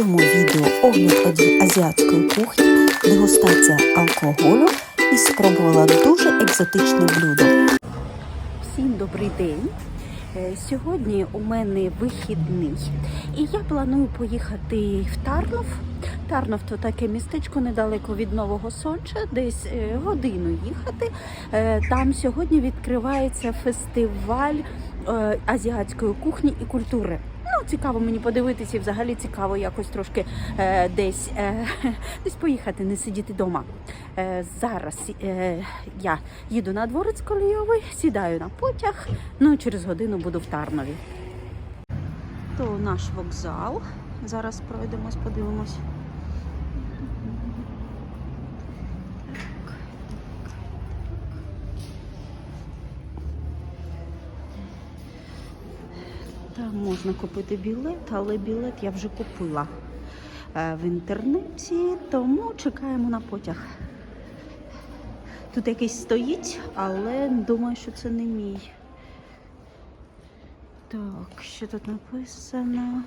цьому відео огляд аді- азіатської кухні, дегустація алкоголю і спробувала дуже екзотичне блюдо. Всім добрий день. Е, Сьогодні у мене вихідний, і я планую поїхати в Тарнов. Тарнов то таке містечко недалеко від Нового Сонча, десь е, годину їхати. Е, Там сьогодні відкривається фестиваль азіатської кухні і культури. Цікаво мені подивитися, і взагалі цікаво якось трошки е, десь, е, десь поїхати, не сидіти вдома. Е, зараз е, я їду на дворець Колійовий, сідаю на потяг, ну і через годину буду в Тарнові. То наш вокзал. Зараз пройдемось, подивимось. Можна купити білет, але білет я вже купила е, в інтернеті, тому чекаємо на потяг. Тут якийсь стоїть, але думаю, що це не мій. Так, що тут написано?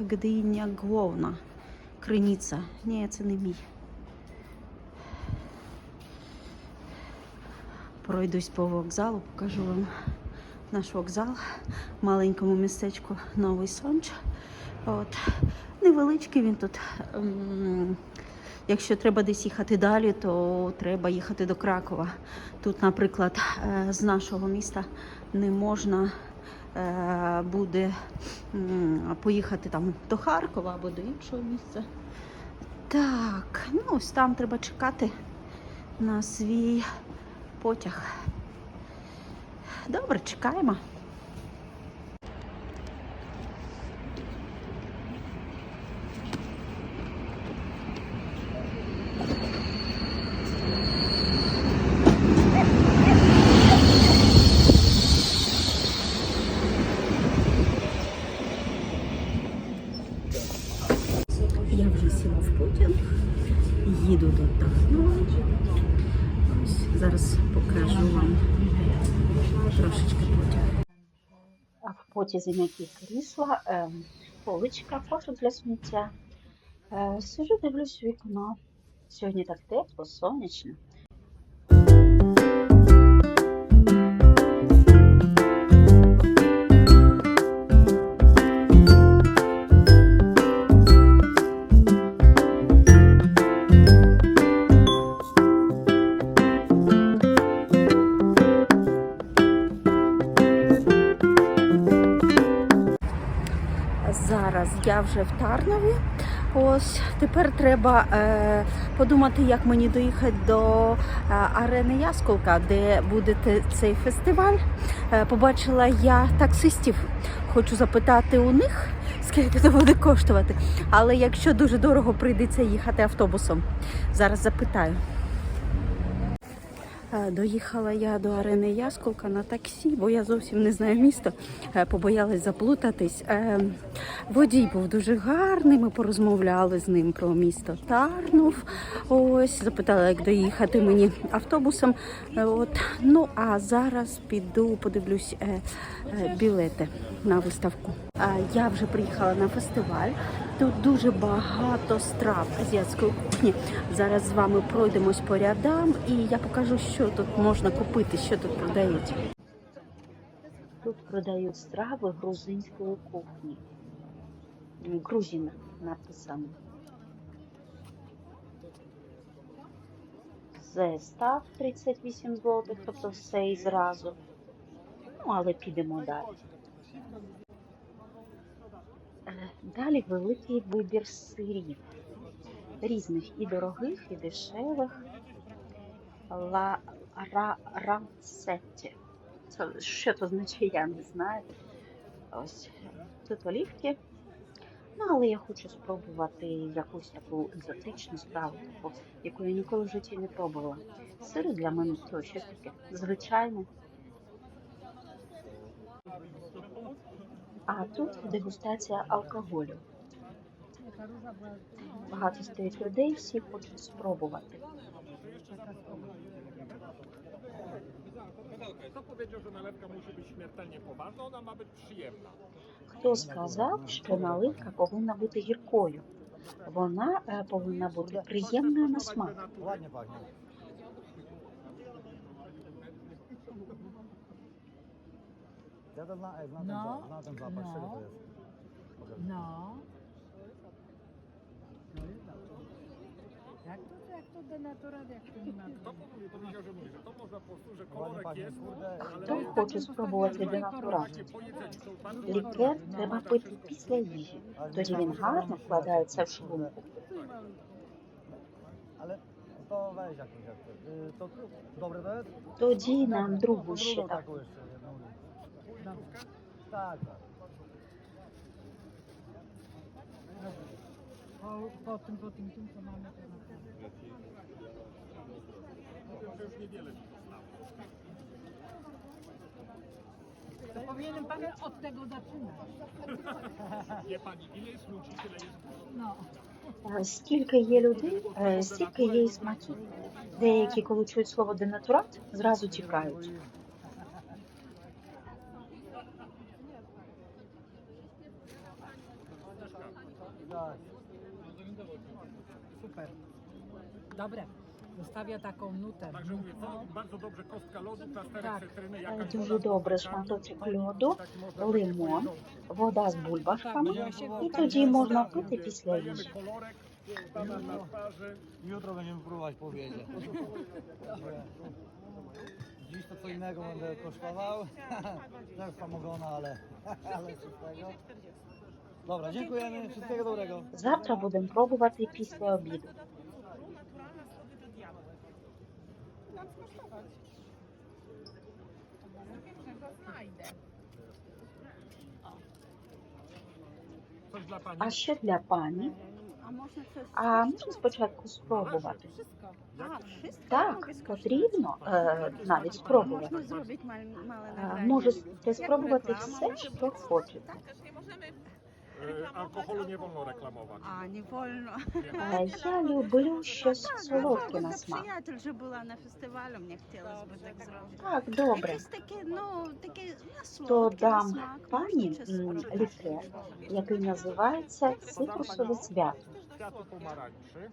Гдиня Гловна. Криниця. Ні, це не мій. Пройдусь по вокзалу, покажу вам наш вокзал в маленькому містечку Новий Сонч. От. Невеличкий він тут. Ем, Якщо треба десь їхати далі, то треба їхати до Кракова. Тут, наприклад, е, з нашого міста не можна е, буде поїхати там до Харкова або до іншого місця. Так, ну ось там треба чекати на свій потяг. Добре, чекаємо. Я вже сіла в їду до Тарнова. Зараз покажу вам трошечки потяг. А в потязі м'які крісла, е, поличка, кошик для сміття. Е, сижу, дивлюсь вікно. Сьогодні так тепло, сонячно. Вже в Тарнові. Ось тепер треба е, подумати, як мені доїхати до е, арени Ясколка, де буде цей фестиваль. Е, побачила я таксистів. Хочу запитати у них, скільки це буде коштувати. Але якщо дуже дорого прийдеться їхати автобусом, зараз запитаю. Е, Доїхала я до арени Ясколка на таксі, бо я зовсім не знаю місто, е, побоялась заплутатись. Е, Водій був дуже гарний, ми порозмовляли з ним про місто Тарнув. Ось, запитала, як доїхати мені автобусом. От. Ну а зараз піду, подивлюсь білети на виставку. Я вже приїхала на фестиваль. Тут дуже багато страв азіатської кухні. Зараз з вами пройдемось по рядам і я покажу, що тут можна купити, що тут продають. Тут продають страви грузинської кухні. М, Грузина написано. Зестав 38 злотих, тобто все і зразу. Ну, але підемо далі. Е, Далі великий вибір сирів. Різних і дорогих, і дешевих. Ла ра, рамсетті. Це, що це означає, я не знаю. Ось тут олівки. Ну, але я хочу спробувати якусь таку екзотичну страву, таку, яку я ніколи в житті не пробувала. Сири для мене то щось таке звичайне. А тут дегустація алкоголю. Багато стоїть людей, всі хочуть спробувати. Kto powiedział, że nalewka musi być śmiertelnie poważna? Ma być przyjemna. Хто сказав, що наливка повинна бути гіркою? Вона е, повинна бути приємною на смак. Ja to zna, ej, znam, No, ten, znam ten zapach, no. czego to jest? Pokaż. No. Jak to, jak to denaturat, jak to nie ma? Kto powie- powiedział, że mówi, że to można po prostu, że kolorek jest, ale Хто хоче спробувати денатурат? To Лікер треба пити після їжі. Тоді він гарно вкладається в шлунку. Ale to weź jakąś jak to. To dobre to jest? Тоді нам другу ще Drugą так. Tym, po tym, tym, co mamy teraz. powiem, że już niewiele mi zostało. To powinienem pan od tego zaczynać. Wie pani, ile jest ludzi, tyle jest No. Е, Скільки є людей, е, стільки є і смаків. Деякі, коли чують слово денатурат, зразу тікають. tak. Super. Dobre. Zostawia taką nutę. Także mówię, to bardzo dobrze kostka lodu, plasterek Tak. cytryny, Е, jakaś Дуже woda z добре kostkami, шматочок to льоду, taki można лимон, powiedzieć, вода з Tak, бульбашками, właśnie і tak тоді jest. можна пити після Dajemy їжі. kolorek, wkładam na twarzy. Jutro będziemy próbować po wiedzie. Dziś to co innego będę kosztował. Też samogona, ale, ale czystego. Dobra, dziękujemy. Wszystkiego dobrego. Завтра будемо пробувати після обіду. Dla pani. А що для пані? А можна щось? А можна спочатку спробувати? Так, потрібно е, навіть Можна спробувати. зробити мал- мале Е, наgranie. Можете спробувати все, що хочете. Alkoholu nie wolno reklamować. А, не вольно. Е, Я люблю щось солодке на смак. приятель вже була на фестивалі, мені хотілося б так зробити. Так, добре. Якесь таке, ну, таке на То солодке, на дам смак. пані м, лікер, який називається цитрусове свято. Kwiatu pomarańczy.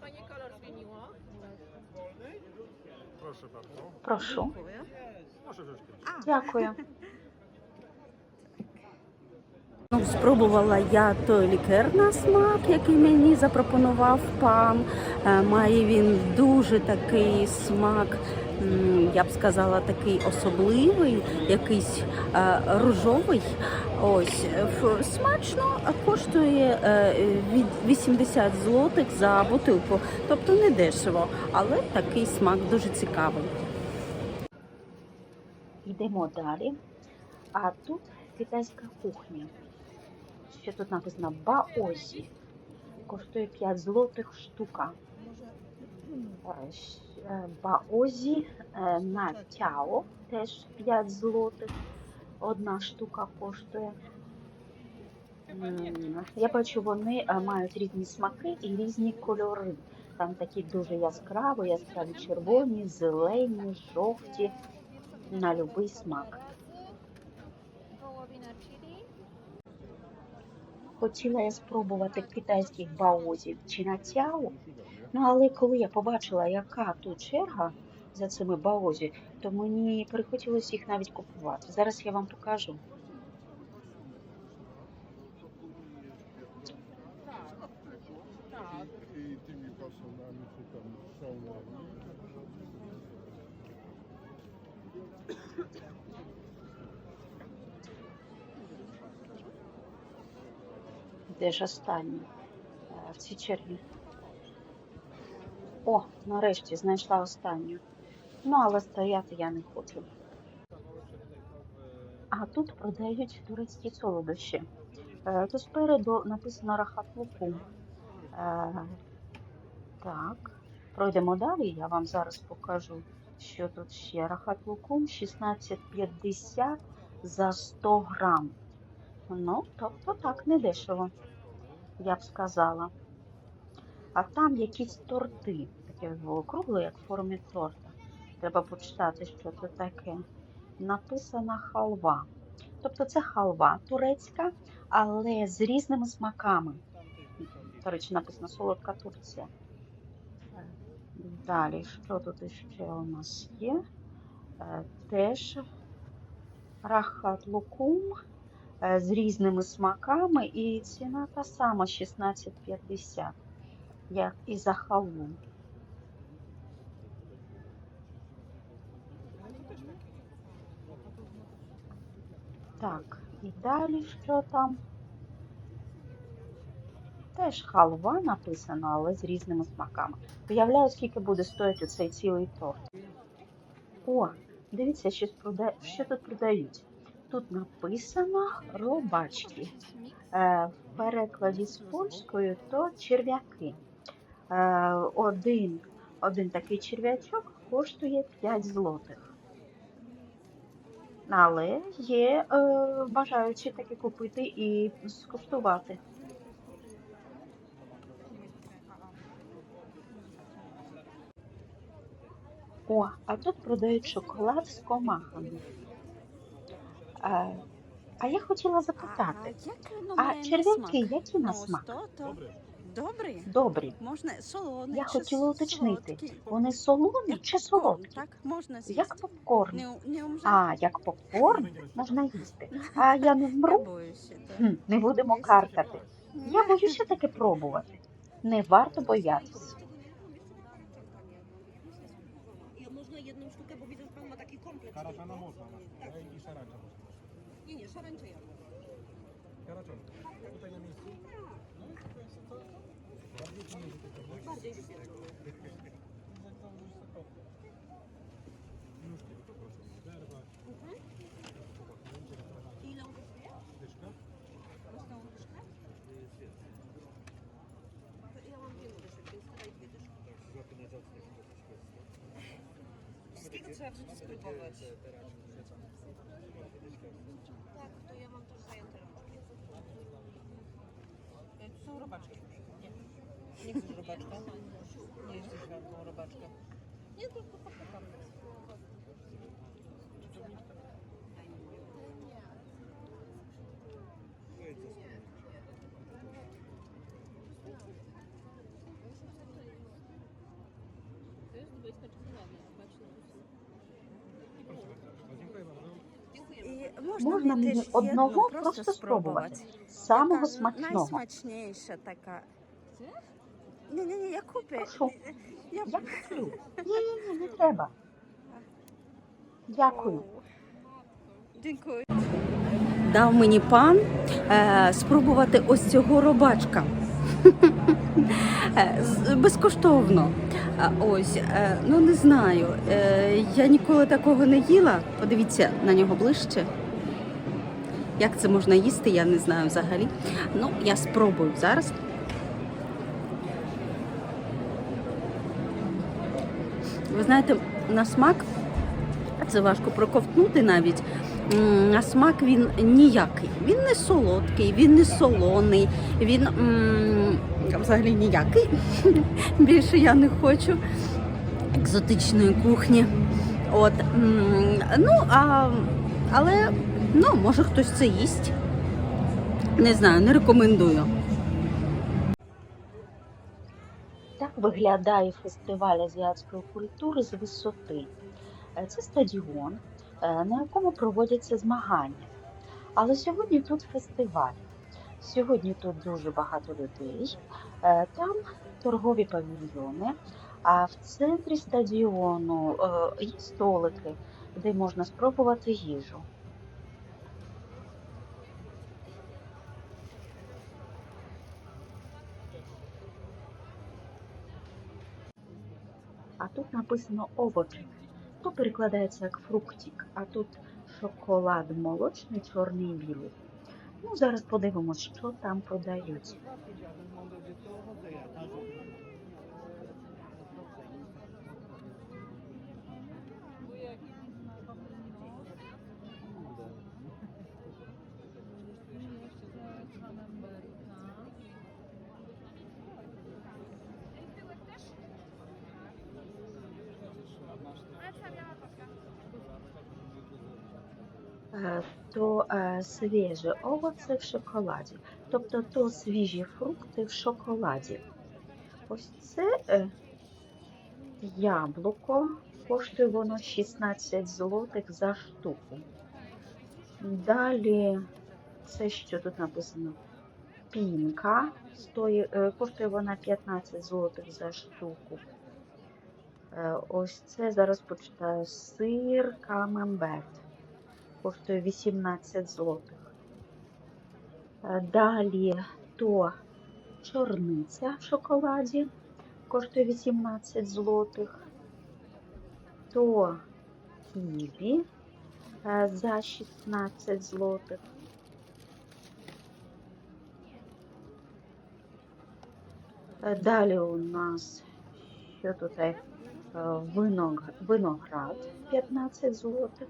Panie kolor zmieniło. Proszę bardzo. Прошу. Дякую. Proszę wziąć kielich. Дякую. Ну, спробувала я той лікер на смак, який мені запропонував пан. Е, Має він дуже такий смак, я б сказала, такий особливий, якийсь е, рожовий. Ось смачно коштує е, від 80 злотих за бутилку, тобто не дешево, але такий смак дуже цікавий. Йдемо далі. А тут китайська кухня. Ще тут написано баозі. Коштує 5 злотих штука. Е, Баозі е, на тяо теж 5 злотих. Одна штука коштує. Я бачу, вони е, мають різні смаки і різні кольори. Там такі дуже яскраві, яскраві червоні, зелені, жовті, на будь-який смак. Хотіла я спробувати китайських баозів чи на тяо, ну але коли я побачила, яка тут черга за цими баозі, то мені перехотілося їх навіть купувати. Зараз я вам покажу. Де ж останні Е, в цій черзі? О, нарешті знайшла останню. Ну, але стояти я не хочу. А тут продають турецькі солодощі. Е, То спереду написано рахат-лукум. Е, Так, пройдемо далі. Я вам зараз покажу, що тут ще. Рахат-лукум 16,50 за 100 грам. Ну, тобто так, не дешево, я б сказала. А там якісь торти, таке округле, як в формі торта. Треба почитати, що це таке. Написана халва. Тобто це халва турецька, але з різними смаками. До речі, написано солодка Турція. Далі, що тут ще у нас є? Е, Теж рахат лукум з різними смаками, і ціна та сама 16,50, як і за халву. Так, і далі що там? Теж халва написано, але з різними смаками. Уявляю, скільки буде стоїти цей цілий торт. О, дивіться, що тут продають. Тут написано робачки. Е, в перекладі з польською то черв'яки. Е, один, один такий черв'ячок коштує 5 злотих. Але є е, бажаючі таки купити і скуштувати. О, а тут продають шоколад з комахами. А, а я хотіла запитати, а черв'яки які на смак? Добрий. Добрі. Можна солоний. Я хотіла уточнити, вони солоні Як чи попкорн, солодкі? Так, можна з'їсти. Як попкорн. Не, не. А, як попкорн можна їсти. А я не Я вмру? боюся. Хм, не будемо каркати. Я боюся таки пробувати. Не варто боятися. Karaczana można. I szarancza można. szarańczeja. Karaczonka. Tutaj na miejscu? No, to jest to. Bardziej? Bardziej to proszę. Mhm. Ile? Dyszka. Dyszkę? Jest więcej. Ja mam dwie dyszki, więc tutaj dwie dyszki. Złapy na zacnie, to jest kwestia. Wszystkiego trzeba spróbować. Robaczka? Nie jesteś żadną robaczkę. Nie, tylko popytam. Dziękuję bardzo. І можна, Можна мені одного просто спробувати. Самого смачного. Найсмачніша така. Ні, ні, ні, я куплю. Прошу. Я... Я куплю. Ні, ні, ні, не треба. Дякую. Дякую. дав мені пан е, спробувати ось цього робачка. Е, Безкоштовно. Ось, е, ну не знаю. Е, Я ніколи такого не їла. Подивіться на нього ближче. Як це можна їсти, я не знаю взагалі. Ну, я спробую зараз. Ви знаєте, на смак це важко проковтнути навіть. На смак він ніякий. Він не солодкий, він не солоний, він взагалі ніякий. Більше я не хочу екзотичної кухні. От, ну, а, але ну, може хтось це їсть. Не знаю, не рекомендую. Так виглядає фестиваль азіатської культури з висоти. Е, Це стадіон, е, на якому проводяться змагання. Але сьогодні тут фестиваль. Сьогодні тут дуже багато людей. Е, Там торгові павільйони, а в центрі стадіону є столики, де можна спробувати їжу. А тут написано овочі. То перекладається як фруктик, а тут шоколад молочний, чорний і білий. Ну, зараз подивимось, що там продають. Ale е, то е, свіже овоце в шоколаді. Тобто то свіжі фрукти в шоколаді. Ось це е, яблуко. Коштує воно 16 злотих за штуку. Далі, це що тут написано? Пінка. Стоїть, е, коштує вона 15 злотих за штуку. Е, Ось це зараз почитаю сир камемберт. Коштує 18 злотих. Е, Далі то чорниця в шоколаді. Коштує 18 злотих. То ківі е, за 16 злотих. Е, Далі у нас що тут виноград 15 злотих.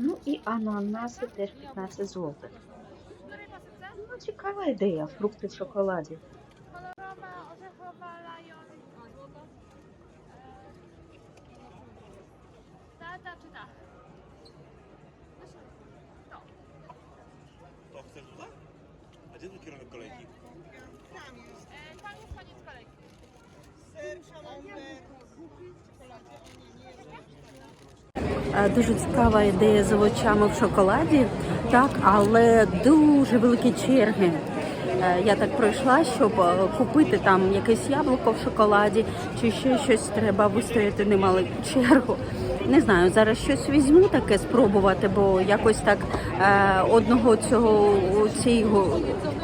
Ну і ананаси теж 15 злотих. Ну, цікава ідея, фрукти в шоколаді. To chcesz tutaj? A gdzie tu kierunek kolejki? E, Tam jest koniec kolejki. Е, Дуже цікава ідея з овочами в шоколаді, так, але дуже великі черги. Е, Я так пройшла, щоб е, купити там якесь яблуко в шоколаді чи ще щось треба вистояти немало чергу. Не знаю, зараз щось візьму таке спробувати, бо якось так е, одного цього цієї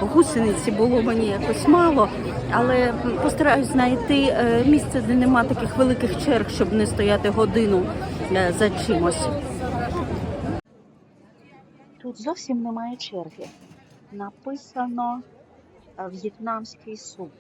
гусениці було мені якось мало. Але постараюсь знайти е, місце, де нема таких великих черг, щоб не стояти годину е, за чимось. Тут зовсім немає черги. Написано е, в'єтнамський суп.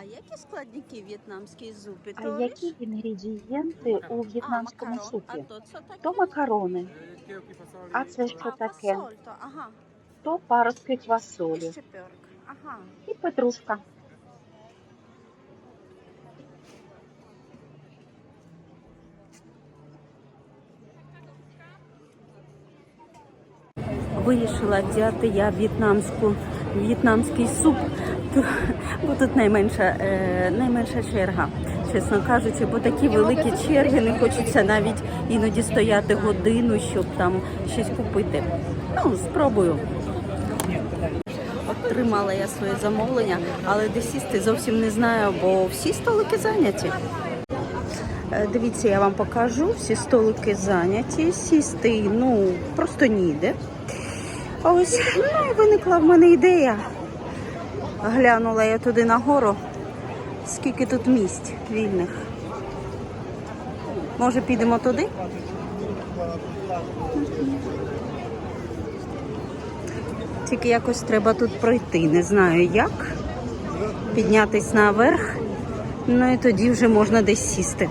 А які складники в'єтнамської зупи? А які інгредієнти у в'єтнамському А супі? то це таке? То макарони, а це що таке? фасоль то, ага. То паростки квасолі. Ага. і петрушка. Вирішила взяти я в'єтнамську, в'єтнамський суп, бо тут найменша, е, найменша черга, чесно кажучи, бо такі великі черги не хочеться навіть іноді стояти годину, щоб там щось купити. Ну, спробую. Отримала я своє замовлення, але де сісти зовсім не знаю, бо всі столики зайняті. Е, Дивіться, я вам покажу. Всі столики зайняті. Сісти ну просто ніде. Ось ну виникла в мене ідея. Глянула я туди нагору, скільки тут місць вільних. Може, підемо туди? Тільки якось треба тут пройти. Не знаю як. Піднятись наверх. Ну і тоді вже можна десь сісти.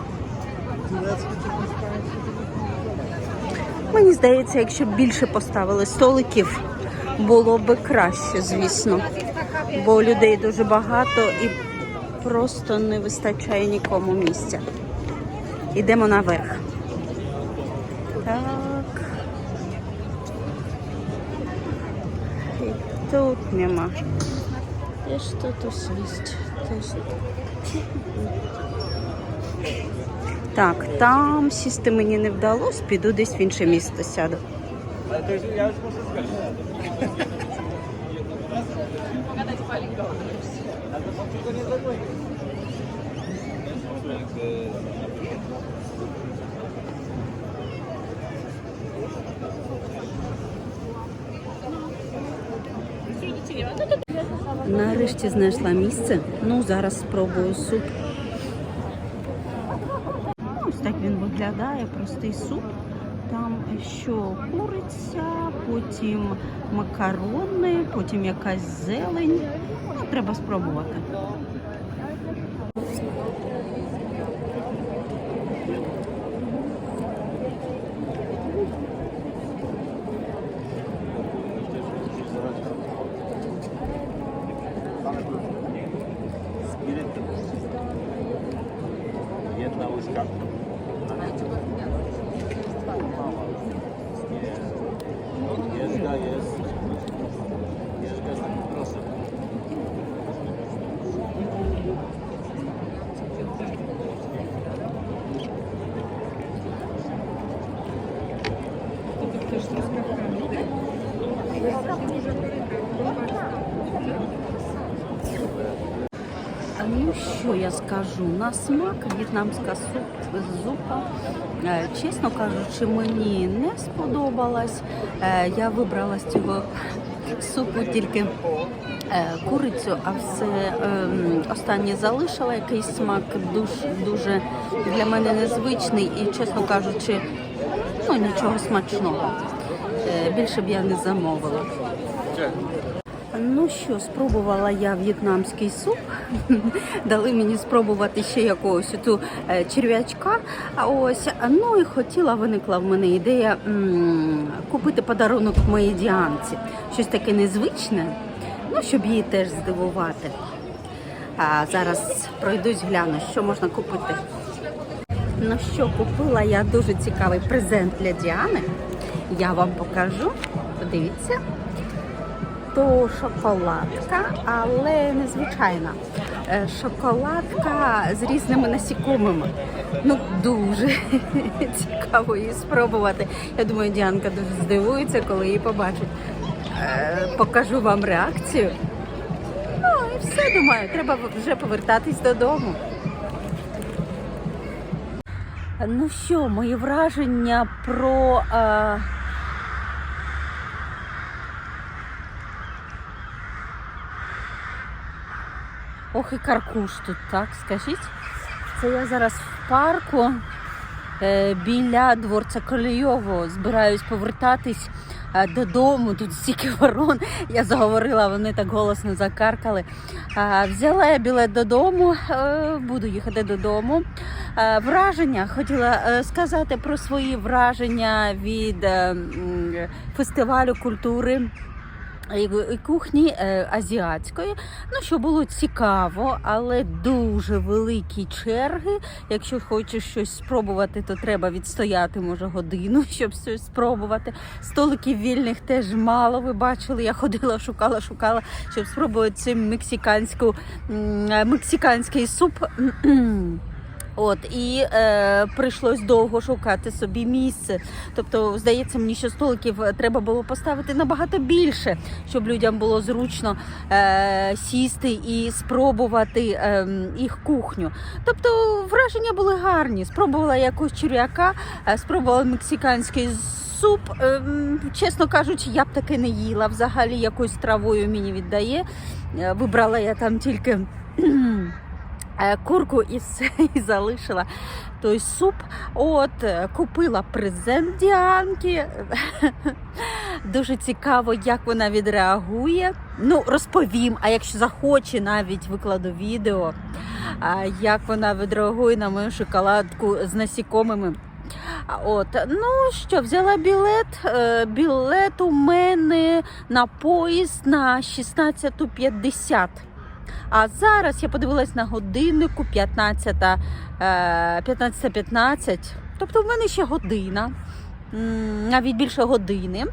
Мені здається, якщо б більше поставили столиків, було б краще, звісно. Бо людей дуже багато і просто не вистачає нікому місця. Йдемо наверх. Так. І тут нема. Де ж тут ось. Так, там сісти мені не вдалося, піду десь в інше місто сяду. Нарешті знайшла місце. Ну, зараз спробую суп. Ось так він виглядає, простий суп. Там що куриця, потім макарони, потім якась зелень. Ну, треба спробувати. Скажу? На смак в'єтнамська зупа. Е, Чесно кажучи, мені не сподобалась. Е, Я вибрала з цього супу тільки е, курицю, а все ем, останнє залишила. Якийсь смак дуже, дуже для мене незвичний і, чесно кажучи, ну нічого смачного. Більше б я не замовила. Ну що, спробувала я в'єтнамський суп. Дали мені спробувати ще якогось ту черв'ячка. А ось ну і хотіла, виникла в мене ідея м, купити подарунок моїй діанці. Щось таке незвичне, ну щоб її теж здивувати. А зараз пройдусь, гляну, що можна купити. Ну що, купила я дуже цікавий презент для Діани. Я вам покажу. Подивіться то шоколадка, але незвичайна. Е, Шоколадка з різними насікомими. Ну, дуже цікаво її спробувати. Я думаю, Діанка дуже здивується, коли її побачить. Е, Покажу вам реакцію. Ну і все, думаю, треба вже повертатись додому. Ну що, мої враження про. Е... Ох і каркуш тут, так, скажіть. Це я зараз в парку е, біля дворця Колійового. Збираюсь повертатись е, додому. Тут стільки ворон. Я заговорила, вони так голосно закаркали. Е, взяла я білет додому, буду їхати додому. Враження хотіла сказати про свої враження від е, м, фестивалю культури кухні е, азіатської. Ну, що було цікаво, але дуже великі черги. Якщо хочеш щось спробувати, то треба відстояти, може, годину, щоб щось спробувати. Столиків вільних теж мало. Ви бачили, я ходила, шукала, шукала, щоб спробувати цей мексиканську, мексиканський суп. От і е, прийшлось довго шукати собі місце. Тобто, здається, мені що столиків треба було поставити набагато більше, щоб людям було зручно е, сісти і спробувати е, їх кухню. Тобто враження були гарні. Спробувала якусь черв'яка, е, спробувала мексиканський суп. Е, чесно кажучи, я б таки не їла. Взагалі якоюсь травою мені віддає. Е, Вибрала я там тільки. Е, Курку і все і залишила той суп. От е, купила презент Діанки. Дуже цікаво, як вона відреагує. Ну, розповім, а якщо захоче, навіть викладу відео, як вона відреагує на мою шоколадку з насікомими. От, ну що, взяла білет. Е, Білет у мене на поїзд на 16.50. А зараз я подивилась на годиннику 15, е, 15.15. Тобто в мене ще година, навіть більше години.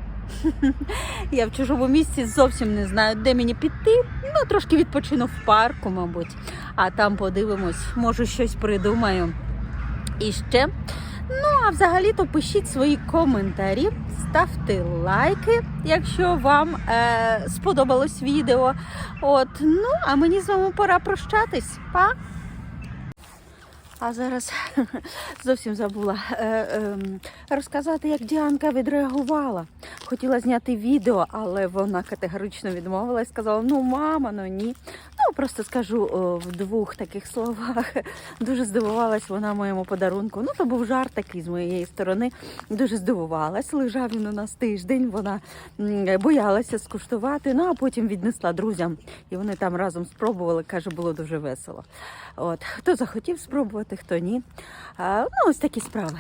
Я в чужому місці зовсім не знаю, де мені піти. Ну, трошки відпочину в парку, мабуть. А там подивимось, може щось придумаю. І ще. Ну, а взагалі-то пишіть свої коментарі, ставте лайки, якщо вам е, сподобалось відео. От, ну, а мені з вами пора прощатись. Па! А зараз зовсім забула е, е, розказати, як Діанка відреагувала. Хотіла зняти відео, але вона категорично відмовилась, сказала: ну, мама, ну ні. Ну, просто скажу о, в двох таких словах. Дуже здивувалась вона моєму подарунку. Ну, то був жарт такий з моєї сторони. Дуже здивувалась. Лежав він у нас тиждень. Вона боялася скуштувати. Ну а потім віднесла друзям, і вони там разом спробували. каже, було дуже весело. От хто захотів спробувати, хто ні. Ну, ось такі справи.